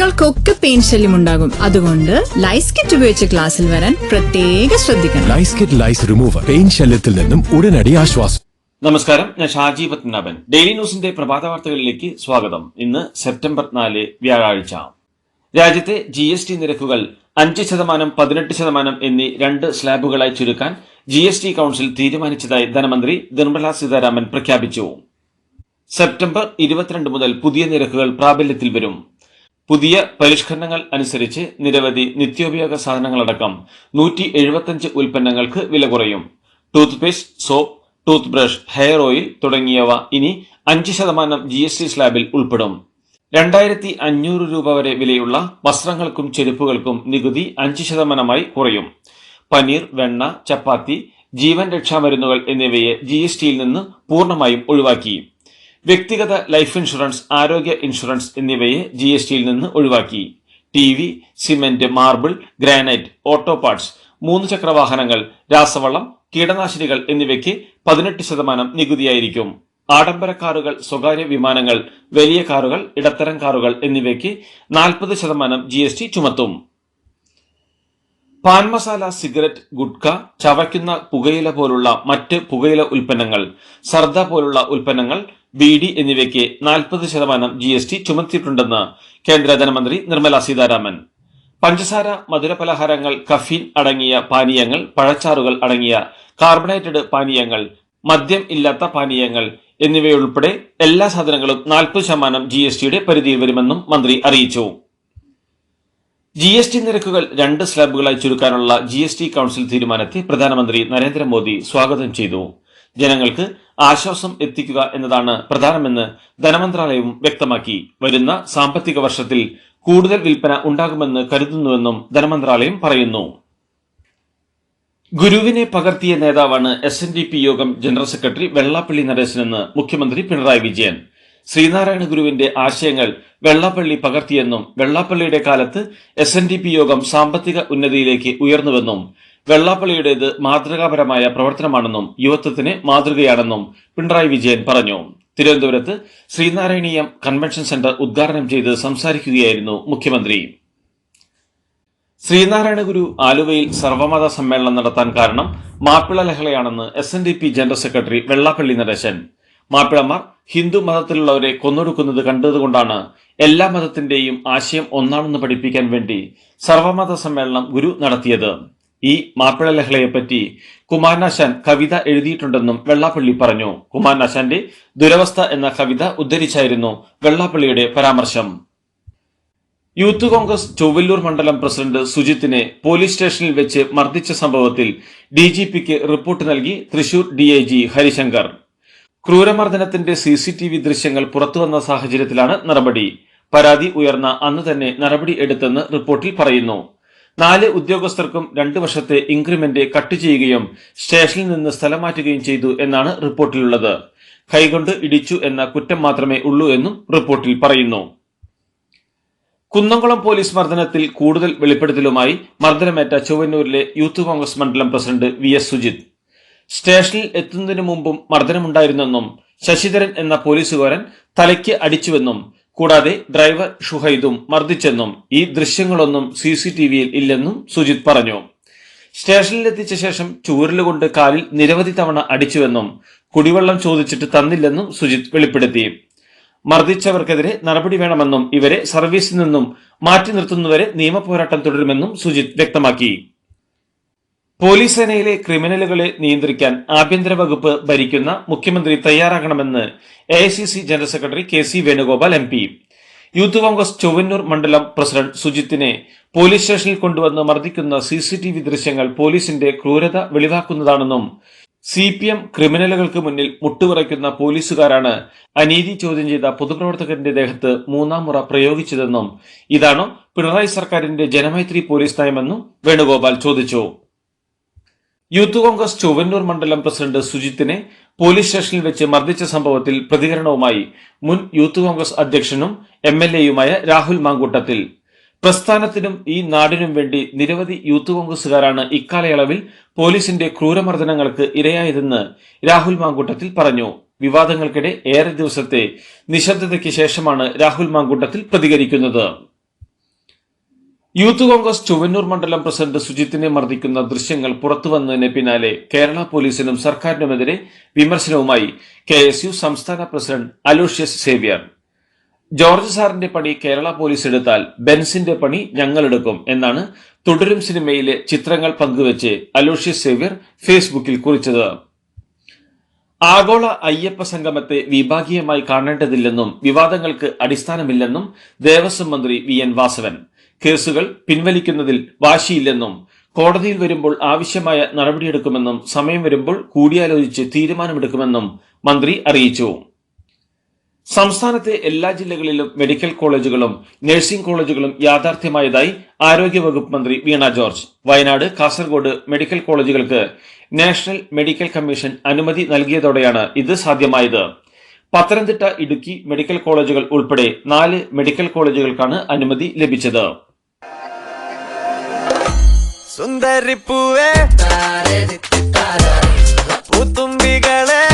കുട്ടികൾക്കൊക്കെ പെയിൻ ശല്യം ഉണ്ടാകും. അതുകൊണ്ട് ലൈസ് കിറ്റ് ഉപയോഗിച്ച് ക്ലാസ്സിൽ വരാൻ പ്രത്യേക ശ്രദ്ധിക്കണം. ലൈസ് കിറ്റ് ലൈസ് റിമൂവർ പെയിൻ ശല്യത്തിൽ നിന്നും ഉടനടി ആശ്വാസം. നമസ്കാരം ഞാൻ ഷാജി പത്മനാഭൻ. ഡെയിലി ന്യൂസിന്റെ പ്രഭാത വാർത്തകളിലേക്ക് സ്വാഗതം. ഇന്ന് സെപ്റ്റംബർ നാല് വ്യാഴാഴ്ച. രാജ്യത്തെ ജി എസ് ടി നിരക്കുകൾ അഞ്ച് ശതമാനം പതിനെട്ട് ശതമാനം എന്നീ രണ്ട് സ്ലാബുകളായി ചുരുക്കാൻ ജി എസ് ടി കൌൺസിൽ തീരുമാനിച്ചതായി ധനമന്ത്രി നിർമ്മല സീതാരാമൻ പ്രഖ്യാപിച്ചു. സെപ്റ്റംബർ ഇരുപത്തിരണ്ട് മുതൽ പുതിയ നിരക്കുകൾ പ്രാബല്യത്തിൽ വരും. പുതിയ പരിഷ്കരണങ്ങൾ അനുസരിച്ച് നിരവധി നിത്യോപയോഗ സാധനങ്ങളടക്കം നൂറ്റി എഴുപത്തഞ്ച് ഉൽപ്പന്നങ്ങൾക്ക് വില കുറയും. Toothpaste soap toothbrush hair oil തുടങ്ങിയവ ഇനി അഞ്ച് ശതമാനം ജി എസ് ടി സ്ലാബിൽ ഉൾപ്പെടും. രണ്ടായിരത്തി അഞ്ഞൂറ് രൂപ വരെ വിലയുള്ള വസ്ത്രങ്ങൾക്കും ചെരുപ്പുകൾക്കും നികുതി അഞ്ച് ശതമാനമായി കുറയും. പനീർ വെണ്ണ ചപ്പാത്തി ജീവൻ രക്ഷാമരുന്നുകൾ എന്നിവയെ ജി എസ് ടിയിൽ നിന്ന് പൂർണമായും ഒഴിവാക്കി. വ്യക്തിഗത ലൈഫ് ഇൻഷുറൻസ് ആരോഗ്യ ഇൻഷുറൻസ് എന്നിവയെ ജി എസ് ടിയിൽ നിന്ന് ഒഴിവാക്കി. T V cement marble granite auto parts മൂന്ന് ചക്രവാഹനങ്ങൾ രാസവളം കീടനാശിനികൾ എന്നിവയ്ക്ക് പതിനെട്ട് ശതമാനം നികുതിയായിരിക്കും. ആഡംബര കാറുകൾ സ്വകാര്യ വിമാനങ്ങൾ വലിയ കാറുകൾ ഇടത്തരം കാറുകൾ എന്നിവയ്ക്ക് നാൽപ്പത് ശതമാനം ജി എസ് ടി ചുമത്തും. പാൻ മസാല സിഗരറ്റ് ഗുഡ്ക ചവയ്ക്കുന്ന പുകയില പോലുള്ള മറ്റ് പുകയില ഉൽപ്പന്നങ്ങൾ സർദ പോലുള്ള ഉൽപ്പന്നങ്ങൾ ബീഡി എന്നിവയ്ക്ക് നാൽപ്പത് ശതമാനം ജി എസ് ടി ചുമത്തിയിട്ടുണ്ടെന്ന് കേന്ദ്ര ധനമന്ത്രി നിർമ്മല സീതാരാമൻ. പഞ്ചസാര മധുരപലഹാരങ്ങൾ കഫീൻ അടങ്ങിയ പാനീയങ്ങൾ പഴച്ചാറുകൾ അടങ്ങിയ കാർബണേറ്റഡ് പാനീയങ്ങൾ മദ്യം ഇല്ലാത്ത പാനീയങ്ങൾ എന്നിവയുൾപ്പെടെ എല്ലാ സാധനങ്ങളും നാൽപ്പത് ശതമാനം ജി എസ് ടിയുടെ പരിധിയിൽ വരുമെന്നും മന്ത്രി അറിയിച്ചു. ജി എസ് ടി നിരക്കുകൾ രണ്ട് സ്ലാബുകളായി ചുരുക്കാനുള്ള ജി എസ് ടി കൌൺസിൽ തീരുമാനത്തെ പ്രധാനമന്ത്രി നരേന്ദ്രമോദി സ്വാഗതം ചെയ്തു. ജനങ്ങൾക്ക് ആശ്വാസം എത്തിക്കുക എന്നതാണ് പ്രധാനമെന്ന് ധനമന്ത്രാലയവും വ്യക്തമാക്കി. വരുന്ന സാമ്പത്തിക വർഷത്തിൽ കൂടുതൽ വിൽപ്പന ഉണ്ടാകുമെന്ന് കരുതുന്നുവെന്നും ധനമന്ത്രാലയം പറയുന്നു. ഗുരുവിനെ പകർത്തിയ നേതാവാണ് എസ് എൻ ഡി പി യോഗം ജനറൽ സെക്രട്ടറി വെള്ളാപ്പള്ളി നടേശനെന്ന് മുഖ്യമന്ത്രി പിണറായി വിജയൻ. ശ്രീനാരായണ ഗുരുവിന്റെ ആശയങ്ങൾ വെള്ളാപ്പള്ളി പകർത്തിയെന്നും വെള്ളാപ്പള്ളിയുടെ കാലത്ത് എസ് യോഗം സാമ്പത്തിക ഉന്നതിയിലേക്ക് ഉയർന്നുവെന്നും വെള്ളാപ്പള്ളിയുടേത് മാതൃകാപരമായ പ്രവർത്തനമാണെന്നും യുവത്വത്തിന് മാതൃകയാണെന്നും പിണറായി വിജയൻ പറഞ്ഞു. തിരുവനന്തപുരത്ത് ശ്രീനാരായണീയം കൺവെൻഷൻ സെന്റർ ഉദ്ഘാടനം ചെയ്ത് സംസാരിക്കുകയായിരുന്നു മുഖ്യമന്ത്രി. ശ്രീനാരായണ ഗുരു ആലുവയിൽ സർവമത സമ്മേളനം നടത്താൻ കാരണം Mappila ലഹളയാണെന്ന് S N D P general secretary Vellappally Natesan. മാപ്പിളമാർ Hindu മതത്തിലുള്ളവരെ കൊന്നൊടുക്കുന്നത് കണ്ടതുകൊണ്ടാണ് എല്ലാ മതത്തിന്റെയും ആശയം ഒന്നാണെന്ന് പഠിപ്പിക്കാൻ വേണ്ടി സർവമത സമ്മേളനം ഗുരു നടത്തിയത്. ഈ മാപ്പിള ലഹളയെപ്പറ്റി കുമാരനാശാൻ കവിത എഴുതിയിട്ടുണ്ടെന്നും വെള്ളാപ്പള്ളി പറഞ്ഞു. കുമാരനാശാന്റെ ദുരവസ്ഥ എന്ന കവിത ഉദ്ധരിച്ചായിരുന്നു വെള്ളാപ്പള്ളിയുടെ പരാമർശം. യൂത്ത് കോൺഗ്രസ് ചൊവ്വല്ലൂർ മണ്ഡലം പ്രസിഡന്റ് സുജിത്തിനെ പോലീസ് സ്റ്റേഷനിൽ വെച്ച് മർദ്ദിച്ച സംഭവത്തിൽ ഡി ജി പിക്ക് റിപ്പോർട്ട് നൽകി Thrissur D I G Harishankar. ക്രൂരമർദ്ദനത്തിന്റെ C C T V ദൃശ്യങ്ങൾ പുറത്തുവന്ന സാഹചര്യത്തിലാണ് നടപടി. പരാതി ഉയർന്ന അന്ന് തന്നെ നടപടി എടുത്തെന്ന് റിപ്പോർട്ടിൽ പറയുന്നു. നാല് ഉദ്യോഗസ്ഥർക്കും രണ്ട് വർഷത്തെ ഇൻക്രിമെന്റ് കട്ട് ചെയ്യുകയും സ്റ്റേഷനിൽ നിന്ന് സ്ഥലം മാറ്റുകയും ചെയ്തു എന്നാണ് റിപ്പോർട്ടിലുള്ളത്. കൈകൊണ്ട് ഇടിച്ചു എന്ന കുറ്റം മാത്രമേ ഉള്ളൂ എന്നും റിപ്പോർട്ടിൽ പറയുന്നു. കുന്നംകുളം പോലീസ് മർദ്ദനത്തിൽ കൂടുതൽ വെളിപ്പെടുത്തലുമായി മർദ്ദനമേറ്റ ചൊവ്വന്നൂരിലെ യൂത്ത് കോൺഗ്രസ് മണ്ഡലം പ്രസിഡന്റ് വി എസ് സുജിത്. സ്റ്റേഷനിൽ എത്തുന്നതിനു മുമ്പും മർദ്ദനമുണ്ടായിരുന്നെന്നും ശശിധരൻ എന്ന പോലീസുകാരൻ തലയ്ക്ക് അടിച്ചുവെന്നും കൂടാതെ ഡ്രൈവർ ഷുഹൈദും മർദ്ദിച്ചെന്നും ഈ ദൃശ്യങ്ങളൊന്നും സി സി ടി വിയിൽ ഇല്ലെന്നും സുജിത് പറഞ്ഞു. സ്റ്റേഷനിലെത്തിച്ച ശേഷം ചൂരലുകൊണ്ട് കാലിൽ നിരവധി തവണ അടിച്ചുവെന്നും കുടിവെള്ളം ചോദിച്ചിട്ട് തന്നില്ലെന്നും സുജിത് വെളിപ്പെടുത്തി. മർദ്ദിച്ചവർക്കെതിരെ നടപടി വേണമെന്നും ഇവരെ സർവീസിൽ നിന്നും മാറ്റി നിർത്തുന്നവരെ നിയമപോരാട്ടം തുടരുമെന്നും സുജിത് വ്യക്തമാക്കി. പോലീസ് സേനയിലെ ക്രിമിനലുകളെ നിയന്ത്രിക്കാൻ ആഭ്യന്തര വകുപ്പ് ഭരിക്കുന്ന മുഖ്യമന്ത്രി തയ്യാറാകണമെന്ന് A general secretary K C Venugopal M P youth Congress Chowwannur മണ്ഡലം പ്രസിഡന്റ് സുജിത്തിനെ പോലീസ് സ്റ്റേഷനിൽ കൊണ്ടുവന്ന് മർദ്ദിക്കുന്ന സി സി ടി വി ദൃശ്യങ്ങൾ പോലീസിന്റെ ക്രൂരത വെളിവാക്കുന്നതാണെന്നും സി പി എം ക്രിമിനലുകൾക്ക് മുന്നിൽ മുട്ടുവിറയ്ക്കുന്ന പോലീസുകാരാണ് അനീതി ചോദ്യം ചെയ്ത പൊതുപ്രവർത്തകന്റെ ദേഹത്ത് മൂന്നാം മുറ പ്രയോഗിച്ചതെന്നും ഇതാണോ പിണറായി സർക്കാരിന്റെ ജനമൈത്രി പോലീസ് നയമെന്നും വേണുഗോപാൽ ചോദിച്ചു. യൂത്ത് കോൺഗ്രസ് ചൊവ്വന്നൂർ മണ്ഡലം പ്രസിഡന്റ് സുജിത്തിനെ പോലീസ് സ്റ്റേഷനിൽ വെച്ച് മർദ്ദിച്ച സംഭവത്തിൽ പ്രതികരണവുമായി മുൻ യൂത്ത് കോൺഗ്രസ് അധ്യക്ഷനും എം എൽ എയുമായ രാഹുൽ മാങ്കൂട്ടത്തിൽ. പ്രസ്ഥാനത്തിനും ഈ നാടിനും വേണ്ടി നിരവധി യൂത്ത് കോൺഗ്രസുകാരാണ് ഇക്കാലയളവിൽ പോലീസിന്റെ ക്രൂരമർദ്ദനങ്ങൾക്ക് ഇരയായതെന്ന് രാഹുൽ മാങ്കൂട്ടത്തിൽ പറഞ്ഞു. വിവാദങ്ങൾക്കിടെ ഏറെ ദിവസത്തെ നിശബ്ദതയ്ക്ക് ശേഷമാണ് രാഹുൽ മാങ്കൂട്ടത്തിൽ പ്രതികരിക്കുന്നത്. യൂത്ത് കോൺഗ്രസ് ചുവന്നൂർ മണ്ഡലം പ്രസിഡന്റ് സുജിത്തിനെ മർദ്ദിക്കുന്ന ദൃശ്യങ്ങൾ പുറത്തുവന്നതിന് പിന്നാലെ കേരള പോലീസിനും സർക്കാരിനുമെതിരെ വിമർശനവുമായി കെ എസ് യു സംസ്ഥാന പ്രസിഡന്റ് അലോഷ്യസ് സേവ്യർ. ജോർജ് സാറിന്റെ പണി കേരള പോലീസ് എടുത്താൽ ബെൻസിന്റെ പണി ഞങ്ങളെടുക്കും എന്നാണ് തുടരും സിനിമയിലെ ചിത്രങ്ങൾ പങ്കുവച്ച് അലോഷ്യസ് സേവ്യർ ഫേസ്ബുക്കിൽ കുറിച്ചത്. ആഗോള അയ്യപ്പ സംഗമത്തെ വിഭാഗീയമായി കാണേണ്ടതില്ലെന്നും വിവാദങ്ങൾക്ക് അടിസ്ഥാനമില്ലെന്നും ദേവസ്വം മന്ത്രി വി എൻ വാസവൻ. കേസുകൾ പിൻവലിക്കുന്നതിൽ വാശിയില്ലെന്നും കോടതിയിൽ വരുമ്പോൾ ആവശ്യമായ നടപടിയെടുക്കുമെന്നും സമയം വരുമ്പോൾ കൂടിയാലോചിച്ച് തീരുമാനമെടുക്കുമെന്നും മന്ത്രി അറിയിച്ചു. സംസ്ഥാനത്തെ എല്ലാ ജില്ലകളിലും മെഡിക്കൽ കോളേജുകളും നഴ്സിംഗ് കോളേജുകളും യാഥാർത്ഥ്യമായതായി ആരോഗ്യവകുപ്പ് മന്ത്രി വീണ ജോർജ്. വയനാട് കാസർഗോഡ് മെഡിക്കൽ കോളേജുകൾക്ക് നാഷണൽ മെഡിക്കൽ കമ്മീഷൻ അനുമതി നൽകിയതോടെയാണ് ഇത് സാധ്യമായത്. പത്തനംതിട്ട ഇടുക്കി മെഡിക്കൽ കോളേജുകൾ ഉൾപ്പെടെ നാല് മെഡിക്കൽ കോളേജുകൾക്കാണ് അനുമതി ലഭിച്ചത്. സുന്ദരി പൂവേ പൂത്തുമ്പികളെ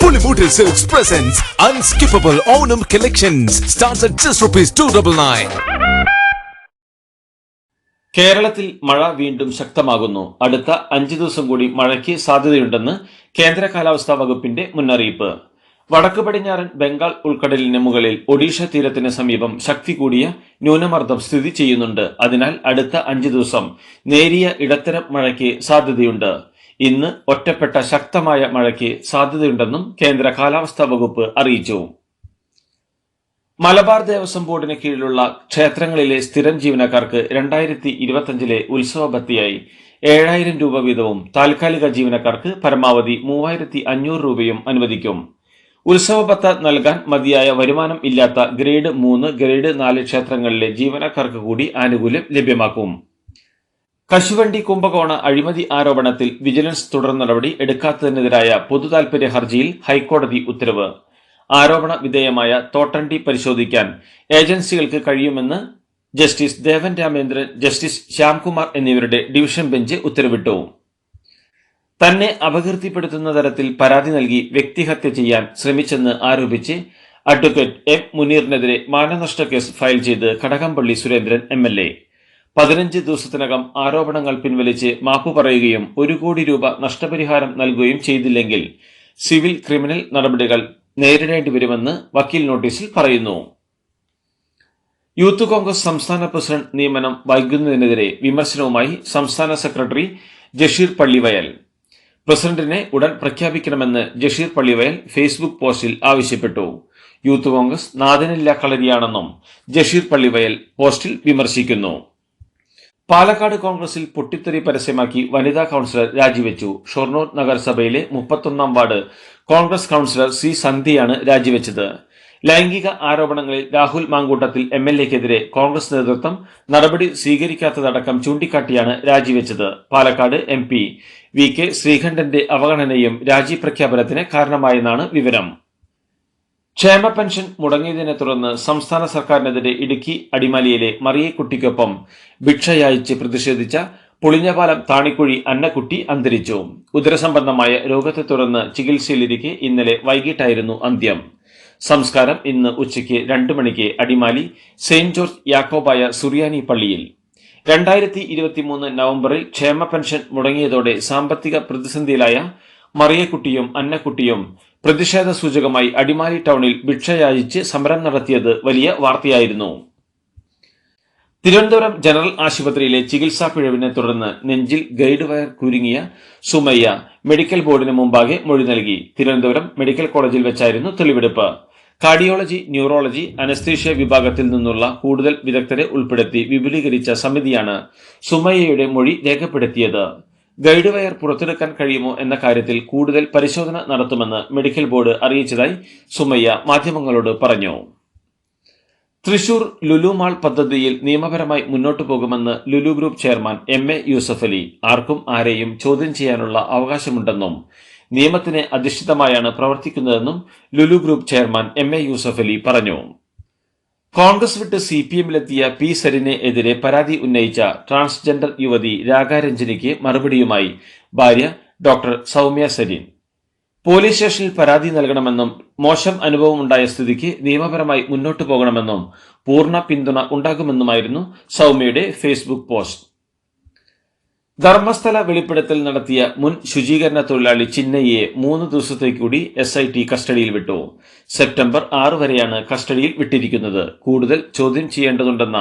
Pulimutil Silks presents Unskippable Onam Collections. Starts at just rupees 299. കേരളത്തിൽ മഴ വീണ്ടും ശക്തമാകുന്നു. അടുത്ത അഞ്ച് ദിവസം കൂടി മഴയ്ക്ക് സാധ്യതയുണ്ടെന്ന് കേന്ദ്ര കാലാവസ്ഥാ വകുപ്പിന്റെ മുന്നറിയിപ്പ്. വടക്ക് പടിഞ്ഞാറൻ ബംഗാൾ ഉൾക്കടലിന് മുകളിൽ ഒഡീഷ തീരത്തിന് സമീപം ശക്തി കൂടിയ ന്യൂനമർദ്ദം സ്ഥിതി ചെയ്യുന്നുണ്ട്. അതിനാൽ അടുത്ത അഞ്ച് ദിവസം നേരിയ ഇടത്തരം മഴയ്ക്ക് സാധ്യതയുണ്ട്. ഇന്ന് ഒറ്റപ്പെട്ട ശക്തമായ മഴയ്ക്ക് സാധ്യതയുണ്ടെന്നും കേന്ദ്ര കാലാവസ്ഥാ വകുപ്പ് അറിയിച്ചു. മലബാർ ദേവസ്വം ബോർഡിന് കീഴിലുള്ള ക്ഷേത്രങ്ങളിലെ സ്ഥിരം ജീവനക്കാർക്ക് രണ്ടായിരത്തി ഇരുപത്തഞ്ചിലെ ഉത്സവ ഭത്തിയായി ഏഴായിരം രൂപ വീതവും താൽക്കാലിക ജീവനക്കാർക്ക് പരമാവധി മൂവായിരത്തി അഞ്ഞൂറ് രൂപയും അനുവദിക്കും. ഉത്സവ ഭത്ത നൽകാൻ മതിയായ വരുമാനം ഇല്ലാത്ത ഗ്രേഡ് മൂന്ന് ഗ്രേഡ് നാല് ക്ഷേത്രങ്ങളിലെ ജീവനക്കാർക്ക് കൂടി ആനുകൂല്യം ലഭ്യമാക്കും. കശുവണ്ടി കുംഭകോണ അഴിമതി ആരോപണത്തിൽ വിജിലൻസ് തുടർ നടപടി എടുക്കാത്തതിനെതിരായ പൊതുതാൽപര്യ ഹർജിയിൽ ഹൈക്കോടതി ഉത്തരവ്. ആരോപണ വിധേയമായ തോട്ടണ്ടി പരിശോധിക്കാൻ ഏജൻസികൾക്ക് കഴിയുമെന്ന് ജസ്റ്റിസ് ദേവൻ രാമേന്ദ്രൻ ജസ്റ്റിസ് ശ്യാംകുമാർ എന്നിവരുടെ ഡിവിഷൻ ബെഞ്ച് ഉത്തരവിട്ടു. തന്നെ അപകീർത്തിപ്പെടുത്തുന്ന തരത്തിൽ പരാതി നൽകി വ്യക്തിഹത്യ ചെയ്യാൻ ശ്രമിച്ചെന്ന് ആരോപിച്ച് അഡ്വക്കേറ്റ് എം മുനീറിനെതിരെ മാനനഷ്ട കേസ് ഫയൽ ചെയ്ത് Kadakampally Surendran M L A. പതിനഞ്ച് ദിവസത്തിനകം ആരോപണങ്ങൾ പിൻവലിച്ച് മാപ്പു പറയുകയും ഒരു കോടി രൂപ നഷ്ടപരിഹാരം നൽകുകയും ചെയ്തില്ലെങ്കിൽ സിവിൽ ക്രിമിനൽ നടപടികൾ നേരിടേണ്ടി വരുമെന്ന് വക്കീൽ നോട്ടീസിൽ പറയുന്നു. യൂത്ത് കോൺഗ്രസ് സംസ്ഥാന പ്രസിഡന്റ് നിയമനം വൈകുന്നതിനെതിരെ വിമർശനവുമായി സംസ്ഥാന സെക്രട്ടറി ജഷീർ പള്ളിവയൽ. പ്രസിഡന്റിനെ ഉടൻ പ്രഖ്യാപിക്കണമെന്ന് ജഷീർ പള്ളിവയൽ ഫേസ്ബുക്ക് പോസ്റ്റിൽ ആവശ്യപ്പെട്ടു. യൂത്ത് കോൺഗ്രസ് നാദനില്ല കളരിയാണെന്നും ജഷീർ പള്ളിവയൽ പോസ്റ്റിൽ വിമർശിക്കുന്നു. പാലക്കാട് കോൺഗ്രസിൽ പൊട്ടിത്തെറി പരസ്യമാക്കി വനിതാ കൌൺസിലർ രാജിവെച്ചു. ഷൊർണൂർ നഗരസഭയിലെ മുപ്പത്തൊന്നാം വാർഡ് കോൺഗ്രസ് കൗൺസിലർ സി സന്ധിയാണ് രാജിവെച്ചത്. ലൈംഗിക ആരോപണങ്ങളിൽ രാഹുൽ മാങ്കൂട്ടത്തിൽ എം എൽ എക്കെതിരെ കോൺഗ്രസ് നേതൃത്വം നടപടി സ്വീകരിക്കാത്തതടക്കം ചൂണ്ടിക്കാട്ടിയാണ് രാജിവെച്ചത്. Palakkad M P V K ശ്രീകണ്ഠന്റെ അവഗണനയും രാജി പ്രഖ്യാപനത്തിന് കാരണമായെന്നാണ് വിവരം. ക്ഷേമ പെൻഷൻ മുടങ്ങിയതിനെ തുടർന്ന് സംസ്ഥാന സർക്കാരിനെതിരെ ഇടുക്കി അടിമാലിയിലെ മറിയക്കുട്ടിക്കൊപ്പം ഭിക്ഷയായിച്ച് പ്രതിഷേധിച്ച പുളിഞ്ഞപാലം താണിക്കുഴി അന്നക്കുട്ടി അന്തരിച്ചു. ഉദരസംബന്ധമായ രോഗത്തെ തുടർന്ന് ചികിത്സയിലിരിക്കെ ഇന്നലെ വൈകിട്ടായിരുന്നു അന്ത്യം. സംസ്കാരം ഇന്ന് ഉച്ചയ്ക്ക് രണ്ടു മണിക്ക് അടിമാലി സെയിന്റ് ജോർജ് യാക്കോബായ സുറിയാനി പള്ളിയിൽ. രണ്ടായിരത്തി ഇരുപത്തിമൂന്ന് നവംബറിൽ ക്ഷേമ പെൻഷൻ മുടങ്ങിയതോടെ സാമ്പത്തിക പ്രതിസന്ധിയിലായ മറിയക്കുട്ടിയും അന്നക്കുട്ടിയും പ്രതിഷേധ സൂചകമായി അടിമാലി ടൗണിൽ ഭിക്ഷയാചിച്ച് സമരം നടത്തിയത് വലിയ വാർത്തയായിരുന്നു. തിരുവനന്തപുരം ജനറൽ ആശുപത്രിയിലെ ചികിത്സാ പിഴവിനെ തുടർന്ന് നെഞ്ചിൽ ഗൈഡ് വയർ കുരുങ്ങിയ സുമയ്യ മെഡിക്കൽ ബോർഡിന് മുമ്പാകെ മൊഴി നൽകി. തിരുവനന്തപുരം മെഡിക്കൽ കോളേജിൽ വെച്ചായിരുന്നു തെളിവെടുപ്പ്. കാർഡിയോളജി ന്യൂറോളജി അനസ്തീഷ്യ വിഭാഗത്തിൽ നിന്നുള്ള കൂടുതൽ വിദഗ്ധരെ ഉൾപ്പെടുത്തി വിപുലീകരിച്ച സമിതിയാണ് സുമയ്യയുടെ മൊഴി രേഖപ്പെടുത്തിയത്. ഗൈഡ് വയർ പുറത്തെടുക്കാൻ കഴിയുമോ എന്ന കാര്യത്തിൽ കൂടുതൽ പരിശോധന നടത്തുമെന്ന് മെഡിക്കൽ ബോർഡ് അറിയിച്ചതായി സുമയ്യ മാധ്യമങ്ങളോട് പറഞ്ഞു. തൃശൂർ ലുലു മാൾ പദ്ധതിയിൽ നിയമപരമായി മുന്നോട്ടു പോകുമെന്ന് Lulu group chairman M A Yusuff Ali. ആർക്കും ആരെയും ചോദ്യം ചെയ്യാനുള്ള അവകാശമുണ്ടെന്നും നിയമത്തിന് അധിഷ്ഠിതമായാണ് പ്രവർത്തിക്കുന്നതെന്നും Lulu group chairman M A Yusuff Ali പറഞ്ഞു. കോൺഗ്രസ് വിട്ട് സി പി എമ്മിലെത്തിയ പി സരിനെ എതിരെ പരാതി ഉന്നയിച്ച ട്രാൻസ്ജെൻഡർ യുവതി രാഗാരഞ്ജനിക്ക് മറുപടിയുമായി ഭാര്യ ഡോക്ടർ സൗമ്യ സരിൻ. പോലീസ് സ്റ്റേഷനിൽ പരാതി നൽകണമെന്നും മോശം അനുഭവം ഉണ്ടായ സ്ഥിതിക്ക് നിയമപരമായി മുന്നോട്ടു പോകണമെന്നും പൂർണ പിന്തുണ ഉണ്ടാകുമെന്നുമായിരുന്നു സൗമ്യയുടെ ഫേസ്ബുക്ക് പോസ്റ്റ്. ധർമ്മസ്ഥല വെളിപ്പെടുത്തൽ നടത്തിയ മുൻ ശുചീകരണ തൊഴിലാളി ചിന്നയ്യെ മൂന്ന് ദിവസത്തേക്ക് കൂടി എസ് ഐ ടി കസ്റ്റഡിയിൽ വിട്ടു. സെപ്റ്റംബർ ആറ് വരെയാണ് കസ്റ്റഡിയിൽ വിട്ടിരിക്കുന്നത്. കൂടുതൽ ചോദ്യം ചെയ്യേണ്ടതുണ്ടെന്ന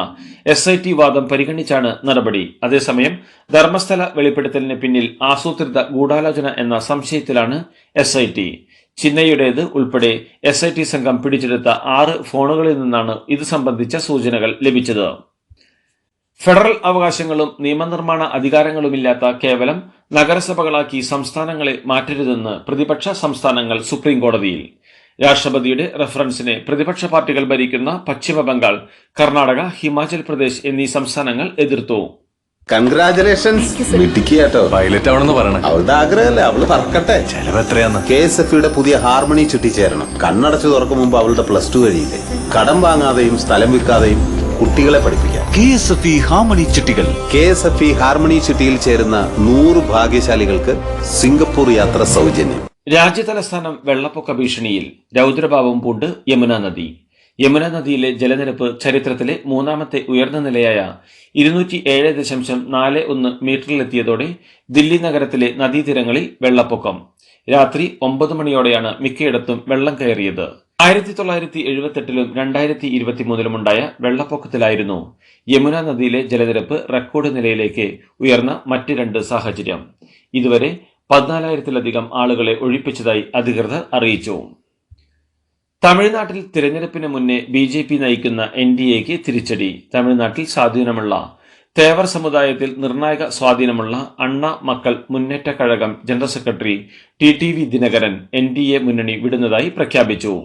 എസ് ഐ ടി വാദം പരിഗണിച്ചാണ് നടപടി. അതേസമയം ധർമ്മസ്ഥല വെളിപ്പെടുത്തലിന് പിന്നിൽ ആസൂത്രിത ഗൂഢാലോചന എന്ന സംശയത്തിലാണ് എസ് ഐ ടി ചിന്നയുടേത് ഉൾപ്പെടെ എസ് ഐ ടി സംഘം പിടിച്ചെടുത്ത ആറ് ഫോണുകളിൽ നിന്നാണ് ഇത് സംബന്ധിച്ച സൂചനകൾ ലഭിച്ചത്. ഫെഡറൽ അവകാശങ്ങളും നിയമനിർമ്മാണ അധികാരങ്ങളുമില്ലാത്ത കേവലം നഗരസഭകളാക്കി സംസ്ഥാനങ്ങളെ മാറ്റരുതെന്ന് പ്രതിപക്ഷ സംസ്ഥാനങ്ങൾ സുപ്രീം കോടതിയിൽ. രാഷ്ട്രപതിയുടെ റഫറൻസിനെ പ്രതിപക്ഷ പാർട്ടികൾ ഭരിക്കുന്ന പശ്ചിമബംഗാൾ കർണാടക ഹിമാചൽ പ്രദേശ് എന്നീ സംസ്ഥാനങ്ങൾ എതിർത്തു. കൺഗ്രാചുലേഷൻസ് മിടുക്കിയാട്ടോ പൈലറ്റ് ആവണമെന്ന് പറയണം. അവളുടെ ആഗ്രഹമല്ലേ? അവൾ പറക്കട്ടെ. ചെലവ് എത്രയാന്ന്? കെ എസ് എഫ് യുടെ പുതിയ ഹാർമണി ചുറ്റിച്ചേരണം. കണ്ണടച്ചു തുറക്കും മുമ്പ് അവളുടെ പ്ലസ് ടു കഴിയില്ലേ? കടം വാങ്ങാതെയും സ്ഥലം വിൽക്കാതെയും കുട്ടികളെ പഠിപ്പിക്കാം. K S F E harmony ചിട്ടികൾ K S F E harmony ചിട്ടിയിൽ ചേരുന്ന നൂറ് ഭാഗ്യശാലികൾക്ക് സിംഗപ്പൂർ യാത്ര സൗജന്യം. രാജ്യതലസ്ഥാനം വെള്ളപ്പൊക്ക ഭീഷണിയിൽ രൗദ്രഭാവം പൂണ്ട് യമുന നദി. യമുന നദിയിലെ ജലനിരപ്പ് ചരിത്രത്തിലെ മൂന്നാമത്തെ ഉയർന്ന നിലയായ ഇരുന്നൂറ്റി ഏഴ് ദശാംശം നാല് ഒന്ന് മീറ്ററിലെത്തിയതോടെ ദില്ലി നഗരത്തിലെ നദീതീരങ്ങളിൽ വെള്ളപ്പൊക്കം. രാത്രി ഒമ്പത് മണിയോടെയാണ് മിക്കയിടത്തും വെള്ളം കയറിയത്. ആയിരത്തി തൊള്ളായിരത്തി എഴുപത്തെട്ടിലും രണ്ടായിരത്തി ഇരുപത്തിമൂന്നിലുമുണ്ടായ വെള്ളപ്പൊക്കത്തിലായിരുന്നു യമുന നദിയിലെ ജലനിരപ്പ് റെക്കോർഡ് നിലയിലേക്ക് ഉയർന്ന മറ്റ് രണ്ട് സാഹചര്യം. ഇതുവരെ പതിനാലായിരത്തിലധികം ആളുകളെ ഒഴിപ്പിച്ചതായി അധികൃതർ അറിയിച്ചു. തമിഴ്നാട്ടിൽ തിരഞ്ഞെടുപ്പിന് മുന്നേ ബി ജെ പി നയിക്കുന്ന എൻ ഡി എക്ക് തിരിച്ചടി. തമിഴ്നാട്ടിൽ സ്വാധീനമുള്ള തേവർ സമുദായത്തിൽ നിർണായക സ്വാധീനമുള്ള Anna Makkal Munnetra Kazhagam general secretary T T V Dhinakaran N D A മുന്നണി വിടുന്നതായി പ്രഖ്യാപിച്ചു.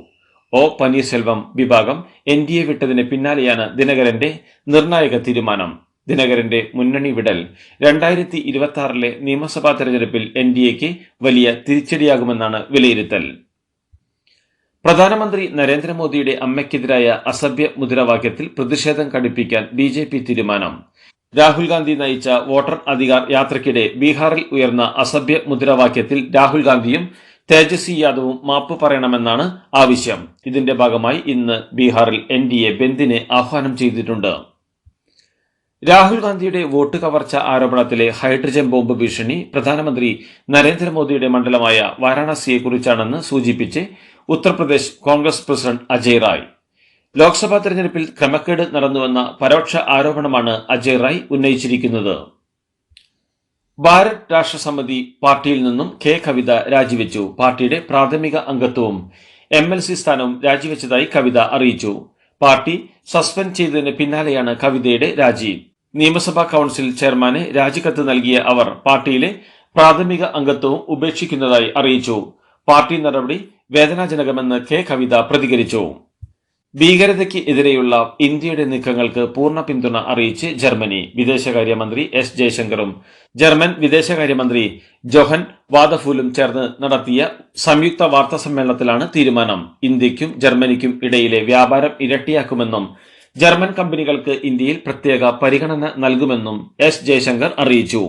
ഒ പനീർസെൽവം വിഭാഗം എൻ ഡി എ വിട്ടതിന് പിന്നാലെയാണ് ദിനകരന്റെ നിർണായക തീരുമാനം. ദിനകരന്റെ മുന്നണി വിടൽ രണ്ടായിരത്തി ഇരുപത്തി ആറിലെ നിയമസഭാ തെരഞ്ഞെടുപ്പിൽ എൻ ഡി എക്ക് വലിയ തിരിച്ചടിയാകുമെന്നാണ് വിലയിരുത്തൽ. പ്രധാനമന്ത്രി നരേന്ദ്രമോദിയുടെ അമ്മയ്ക്കെതിരായ അസഭ്യ മുദ്രാവാക്യത്തിൽ പ്രതിഷേധം കടുപ്പിക്കാൻ ബി ജെ പി തീരുമാനം. രാഹുൽ ഗാന്ധി നയിച്ച വോട്ടർ അധികാർ യാത്രയ്ക്കിടെ ബീഹാറിൽ ഉയർന്ന അസഭ്യ മുദ്രാവാക്യത്തിൽ രാഹുൽ ഗാന്ധിയും തേജസ്വി യാദവും മാപ്പ് പറയണമെന്നാണ് ആവശ്യം. ഇതിന്റെ ഭാഗമായി ഇന്ന് ബീഹാറിൽ എൻ ഡി എ ബന്ദിനെ ആഹ്വാനം ചെയ്തിട്ടുണ്ട്. രാഹുൽ ഗാന്ധിയുടെ വോട്ട് കവർച്ച ആരോപണത്തിലെ ഹൈഡ്രജൻ ബോംബ് ഭീഷണി പ്രധാനമന്ത്രി നരേന്ദ്രമോദിയുടെ മണ്ഡലമായ വാരാണസിയെക്കുറിച്ചാണെന്ന് സൂചിപ്പിച്ച് ഉത്തർപ്രദേശ് കോൺഗ്രസ് പ്രസിഡന്റ് അജയ് റായ്. ലോക്സഭാ തെരഞ്ഞെടുപ്പിൽ ക്രമക്കേട് നടന്നുവെന്ന പരോക്ഷ ആരോപണമാണ് അജയ് റായ് ഉന്നയിച്ചിരിക്കുന്നത്. ഭാരത് രാഷ്ട്രസമിതി പാർട്ടിയിൽ നിന്നും കെ കവിത രാജിവെച്ചു. പാർട്ടിയുടെ പ്രാഥമിക അംഗത്വവും എം എൽ സി സ്ഥാനവും രാജിവെച്ചതായി കവിത അറിയിച്ചു. പാർട്ടി സസ്പെൻഡ് ചെയ്തതിന് പിന്നാലെയാണ് കവിതയുടെ രാജി. നിയമസഭാ കൌൺസിൽ ചെയർമാന് രാജിക്കത്ത് നൽകിയ അവർ പാർട്ടിയിലെ പ്രാഥമിക അംഗത്വവും ഉപേക്ഷിക്കുന്നതായി അറിയിച്ചു. പാർട്ടി നടപടി വേദനാജനകമെന്ന് കെ കവിത പ്രതികരിച്ചു. ഭീകരതയ്ക്ക് എതിരെയുള്ള ഇന്ത്യയുടെ നീക്കങ്ങൾക്ക് പൂർണ പിന്തുണ അറിയിച്ച് ജർമ്മനി വിദേശകാര്യമന്ത്രി എസ് ജയശങ്കറും ജർമ്മൻ വിദേശകാര്യമന്ത്രി ജോഹൻ വാദഫൂലും ചേർന്ന് നടത്തിയ സംയുക്ത വാർത്താ സമ്മേളനത്തിലാണ് തീരുമാനം. ഇന്ത്യക്കും ജർമ്മനിക്കും ഇടയിലെ വ്യാപാരം ഇരട്ടിയാക്കുമെന്നും ജർമ്മൻ കമ്പനികൾക്ക് ഇന്ത്യയിൽ പ്രത്യേക പരിഗണന നൽകുമെന്നും എസ് ജയശങ്കർ അറിയിച്ചു.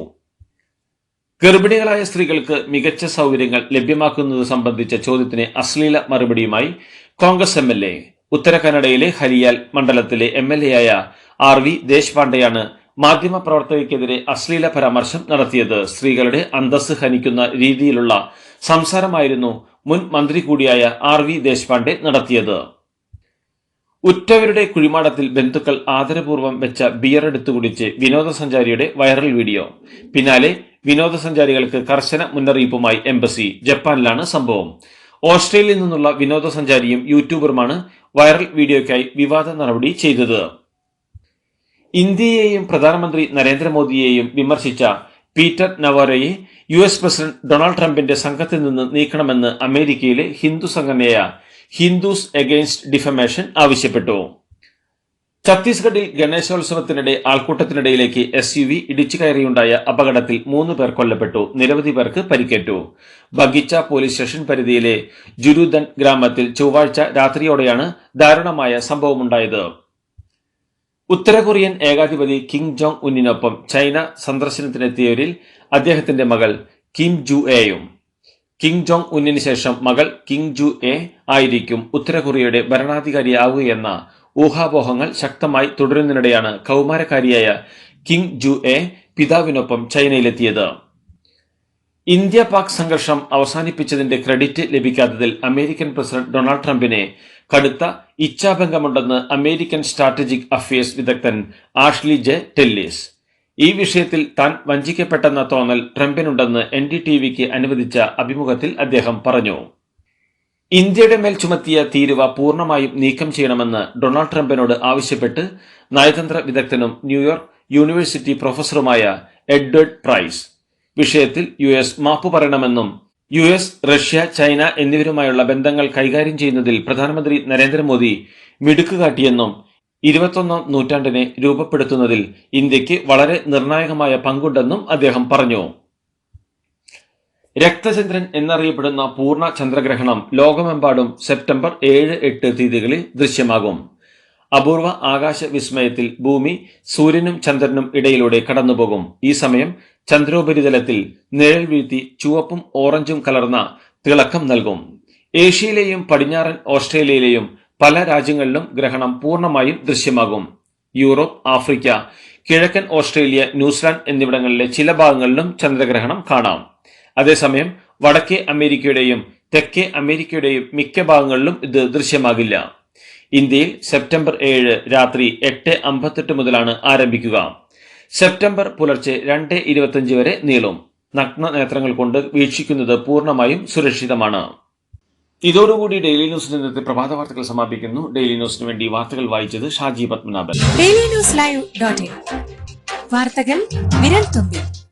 ഗർഭിണികളായ സ്ത്രീകൾക്ക് മികച്ച സൗകര്യങ്ങൾ ലഭ്യമാക്കുന്നത് സംബന്ധിച്ച ചോദ്യത്തിന് അശ്ലീല മറുപടിയുമായി കോൺഗ്രസ് എം ഉത്തര കന്നഡയിലെ ഹരിയാൽ മണ്ഡലത്തിലെ എം എൽ എ ആയ ആർ വി ദേശ്പാണ്ഡെയാണ് മാധ്യമ പ്രവർത്തകയ്ക്കെതിരെ അശ്ലീല പരാമർശം നടത്തിയത്. സ്ത്രീകളുടെ അന്തസ് ഹനിക്കുന്ന രീതിയിലുള്ള സംസാരമായിരുന്നു മുൻ മന്ത്രി കൂടിയായ ആർ വി ദേശ്പാണ്ഡെ നടത്തിയത്. ഉറ്റവരുടെ കുഴിമാടത്തിൽ ബന്ധുക്കൾ ആദരപൂർവം വെച്ച ബിയർ എടുത്തു കുടിച്ച് വിനോദസഞ്ചാരിയുടെ വൈറൽ വീഡിയോ. പിന്നാലെ വിനോദസഞ്ചാരികൾക്ക് കർശന മുന്നറിയിപ്പുമായി എംബസി ജപ്പാനിലാണ് സംഭവം. ഓസ്ട്രേലിയയിൽ നിന്നുള്ള വിനോദസഞ്ചാരിയും യൂട്യൂബറുമാണ് വൈറൽ വീഡിയോയ്ക്കായി വിവാദ നടപടി ചെയ്തത്. ഇന്ത്യയെയും പ്രധാനമന്ത്രി നരേന്ദ്രമോദിയെയും വിമർശിച്ച പീറ്റർ നവാരോയെ യു എസ് പ്രസിഡന്റ് ഡൊണാൾഡ് ട്രംപിന്റെ സംഘത്തിൽ നിന്ന് നീക്കണമെന്ന് അമേരിക്കയിലെ ഹിന്ദു സംഘടനയായ ഹിന്ദുസ് എഗെയിൻസ്റ്റ് ഡിഫമേഷൻ ആവശ്യപ്പെട്ടു. ഛത്തീസ്ഗഡിൽ ഗണേശോത്സവത്തിനിടെ ആൾക്കൂട്ടത്തിനിടയിലേക്ക് എസ് യു വി ഇടിച്ചു കയറിയുണ്ടായ അപകടത്തിൽ മൂന്ന് പേർ കൊല്ലപ്പെട്ടു. നിരവധി പേർക്ക് പരിക്കേറ്റു. ബഗിച്ച പോലീസ് സ്റ്റേഷൻ പരിധിയിലെ ജുരുദൻ ഗ്രാമത്തിൽ ചൊവ്വാഴ്ച രാത്രിയോടെയാണ് ദാരുണമായ സംഭവമുണ്ടായത്. ഉത്തര കൊറിയൻ ഏകാധിപതി കിം ജോങ് ഉന്നിനൊപ്പം ചൈന സന്ദർശനത്തിനെത്തിയവരിൽ അദ്ദേഹത്തിന്റെ മകൾ കിം ജു എയും. കിം ജോങ് ഉന്നിന് ശേഷം മകൾ കിം ജു എ ആയിരിക്കും ഉത്തര കൊറിയയുടെ ഭരണാധികാരിയാവുകയെന്ന ഊഹാപോഹങ്ങൾ ശക്തമായി തുടരുന്നതിനിടെയാണ് കൗമാരക്കാരിയായ കിങ് ജു എ പിതാവിനൊപ്പം ചൈനയിലെത്തിയത്. ഇന്ത്യ പാക് സംഘർഷം അവസാനിപ്പിച്ചതിന്റെ ക്രെഡിറ്റ് ലഭിക്കാത്തതിൽ അമേരിക്കൻ പ്രസിഡന്റ് ഡൊണാൾഡ് ട്രംപിനെ കടുത്ത ഇച്ഛാഭംഗമുണ്ടെന്ന് അമേരിക്കൻ സ്ട്രാറ്റജിക് അഫയേഴ്സ് വിദഗ്ധൻ ആഷ്ലി ജെ ടെല്ലിസ്. ഈ വിഷയത്തിൽ താൻ വഞ്ചിക്കപ്പെട്ടെന്ന തോന്നൽ ട്രംപിനുണ്ടെന്ന് എൻ ഡി ടി വിക്ക് അനുവദിച്ച അഭിമുഖത്തിൽ അദ്ദേഹം പറഞ്ഞു. ഇന്ത്യയുടെ മേൽ ചുമത്തിയ തീരുവ പൂർണമായും നീക്കം ചെയ്യണമെന്ന് ഡൊണാൾഡ് ട്രംപിനോട് ആവശ്യപ്പെട്ട് നയതന്ത്ര വിദഗ്ധനും ന്യൂയോർക്ക് യൂണിവേഴ്സിറ്റി പ്രൊഫസറുമായ എഡ്വേർഡ് പ്രൈസ്. വിഷയത്തിൽ യു എസ് മാപ്പു പറയണമെന്നും യു എസ് റഷ്യ ചൈന എന്നിവരുമായുള്ള ബന്ധങ്ങൾ കൈകാര്യം ചെയ്യുന്നതിൽ പ്രധാനമന്ത്രി നരേന്ദ്രമോദി മിടുക്ക് കാട്ടിയെന്നും ഇരുപത്തൊന്നാം നൂറ്റാണ്ടിനെ രൂപപ്പെടുത്തുന്നതിൽ ഇന്ത്യയ്ക്ക് വളരെ നിർണായകമായ പങ്കുണ്ടെന്നും അദ്ദേഹം പറഞ്ഞു. രക്തചന്ദ്രൻ എന്നറിയപ്പെടുന്ന പൂർണ ചന്ദ്രഗ്രഹണം ലോകമെമ്പാടും സെപ്റ്റംബർ ഏഴ് എട്ട് തീയതികളിൽ ദൃശ്യമാകും. അപൂർവ ആകാശ വിസ്മയത്തിൽ ഭൂമി സൂര്യനും ചന്ദ്രനും ഇടയിലൂടെ കടന്നുപോകും. ഈ സമയം ചന്ദ്രോപരിതലത്തിൽ നിഴൽ വീഴ്ത്തി ചുവപ്പും ഓറഞ്ചും കലർന്ന തിളക്കം നൽകും. ഏഷ്യയിലെയും പടിഞ്ഞാറൻ ഓസ്ട്രേലിയയിലെയും പല രാജ്യങ്ങളിലും ഗ്രഹണം പൂർണമായും ദൃശ്യമാകും. യൂറോപ്പ് ആഫ്രിക്ക കിഴക്കൻ ഓസ്ട്രേലിയ ന്യൂസിലാൻഡ് എന്നിവിടങ്ങളിലെ ചില ഭാഗങ്ങളിലും ചന്ദ്രഗ്രഹണം കാണാം. അതേസമയം വടക്കേ അമേരിക്കയുടെയും തെക്കേ അമേരിക്കയുടെയും മിക്ക ഭാഗങ്ങളിലും ഇത് ദൃശ്യമാകില്ല. ഇന്ത്യയിൽ സെപ്റ്റംബർ ഏഴ് രാത്രി എട്ട് അമ്പത്തെട്ട് മുതലാണ് ആരംഭിക്കുക. സെപ്റ്റംബർ പുലർച്ചെ രണ്ട് ഇരുപത്തിയഞ്ച് വരെ നീളും. നഗ്ന നേത്രങ്ങൾ കൊണ്ട് വീക്ഷിക്കുന്നത് പൂർണമായും സുരക്ഷിതമാണ്. ഇതോടുകൂടി ഡെയിലി ന്യൂസിന്റെ ഇന്നത്തെ പ്രഭാത വാർത്തകൾ സമാപിക്കുന്നു. ഡെയിലി ന്യൂസിന് വേണ്ടി വാർത്തകൾ വായിച്ചത് Shaji Padmanabhan. Daily news live വാർത്തകൾ വിരൽ തുമ്പിൽ.